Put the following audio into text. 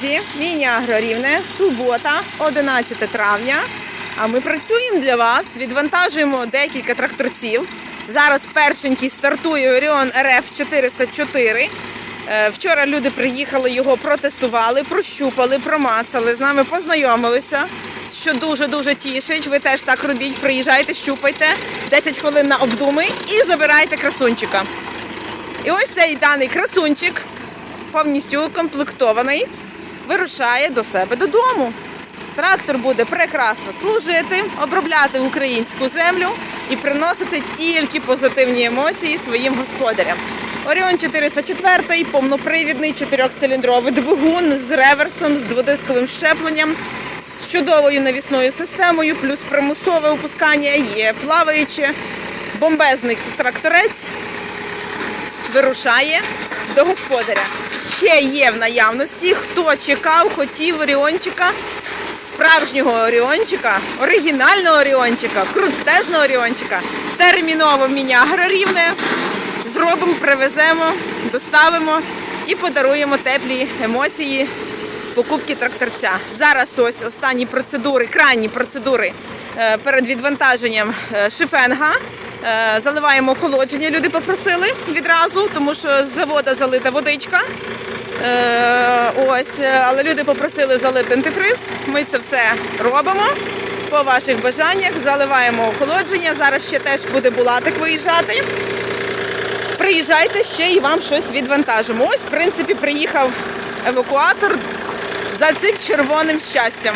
дорозі, Міні-Агрорівне, субота, 11 травня. А ми працюємо для вас, відвантажуємо декілька тракторців. Зараз першенький стартує Оріон РФ 404. Е, Вчора люди приїхали, його протестували, прощупали, промацали, з нами познайомилися, що дуже-дуже тішить. Ви теж так робіть, приїжджайте, щупайте, 10 хвилин на обдуми і забирайте красунчика. І ось цей даний красунчик, повністю укомплектований, вирушає до себе додому. Трактор буде прекрасно служити, обробляти українську землю і приносити тільки позитивні емоції своїм господарям. Оріон 404 повнопривідний чотирьохциліндровий двигун з реверсом, з дводисковим щепленням, з чудовою навісною системою, плюс примусове опускання, є плаваюче, бомбезний тракторець вирушає до господаря. Ще є в наявності, хто чекав, хотів оріончика, справжнього оріончика, оригінального оріончика, крутезного оріончика, терміново в міні-агрорівне. Зробимо, привеземо, доставимо і подаруємо теплі емоції покупки тракторця. Зараз ось останні процедури, крайні процедури е, перед відвантаженням е, шифенга. Е, Заливаємо охолодження, люди попросили відразу, тому що з завода залита водичка. Е, Ось, е, але люди попросили залити антифриз. Ми це все робимо по ваших бажаннях. Заливаємо охолодження. Зараз ще теж буде булатик виїжджати. Приїжджайте ще і вам щось відвантажимо. Ось, в принципі, приїхав евакуатор за цим червоним щастям.